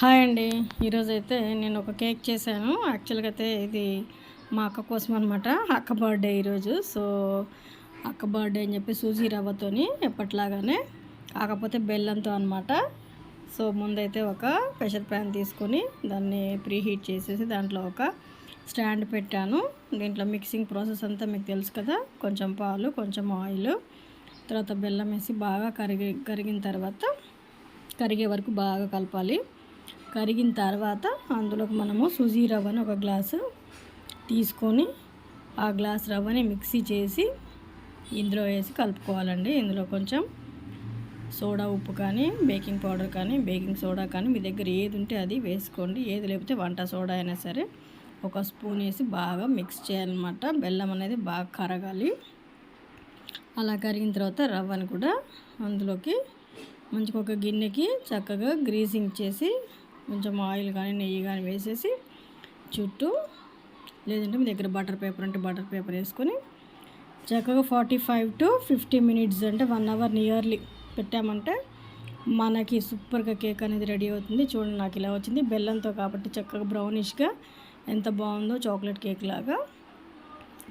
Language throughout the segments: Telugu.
హాయ్ అండి. ఈరోజు అయితే నేను ఒక కేక్ చేశాను. యాక్చువల్గా అయితే ఇది మా అక్క కోసం అనమాట అక్క బర్త్డే ఈరోజు. సో అక్క బర్త్డే అని చెప్పి సూజీ రవ్వతోని ఎప్పట్లాగానే కాకపోతే బెల్లంతో అనమాట సో ముందైతే ఒక ప్రెషర్ ప్యాన్ తీసుకొని దాన్ని ప్రీ హీట్ చేసేసి దాంట్లో ఒక స్టాండ్ పెట్టాను. దీంట్లో మిక్సింగ్ ప్రాసెస్ అంతా మీకు తెలుసు కదా? కొంచెం పాలు కొంచెం ఆయిల్ తర్వాత బెల్లం వేసి బాగా కరిగి కరిగిన తర్వాత కరిగే వరకు బాగా కలపాలి. కరిగిన తర్వాత అందులోకి మనము సుజీ రవ్వని ఒక గ్లాసు తీసుకొని ఆ గ్లాస్ రవ్వని మిక్సీ చేసి ఇందులో వేసి కలుపుకోవాలండి. ఇందులో కొంచెం సోడా ఉప్పు కానీ బేకింగ్ పౌడర్ కానీ బేకింగ్ సోడా కానీ మీ దగ్గర ఏది ఉంటే అది వేసుకోండి. ఏది లేకపోతే వంట సోడా అయినా సరే ఒక స్పూన్ వేసి బాగా మిక్స్ చేయాలన్నమాట. బెల్లం అనేది బాగా కరగాలి. అలా కరిగిన తర్వాత రవ్వని కూడా అందులోకి మంచిగా ఒక గిన్నెకి చక్కగా గ్రీజింగ్ చేసి కొంచెం ఆయిల్ కానీ నెయ్యి కానీ వేసేసి చుట్టూ లేదంటే మీ దగ్గర బటర్ పేపర్ అంటే బటర్ పేపర్ వేసుకొని చక్కగా forty five to fifty minutes అంటే వన్ అవర్ నియర్లీ పెట్టామంటే మనకి సూపర్గా కేక్ అనేది రెడీ అవుతుంది. చూడండి నాకు ఇలా వచ్చింది. బెల్లంతో కాబట్టి చక్కగా బ్రౌనిష్గా ఎంత బాగుందో చాక్లెట్ కేక్ లాగా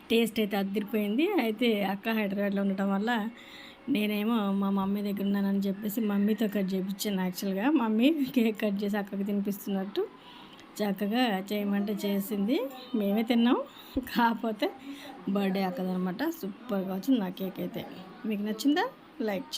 టేస్ట్ అయితే అదిరిపోయింది. అయితే అక్క హైదరాబాద్లో ఉండటం వల్ల నేనేమో మా మమ్మీ దగ్గర ఉన్నానని చెప్పేసి మమ్మీతో కట్ చేయించాను యాక్చువల్గా. మమ్మీ కేక్ కట్ చేసి అక్కకి తినిపిస్తున్నట్టు చక్కగా చేయమంటే చేసింది. మేమే తిన్నాం. కాకపోతే బర్త్డే అక్కదనమాట. సూపర్గా వచ్చింది నా కేక్ అయితే. మీకు నచ్చిందా? లైక్ చేయండి.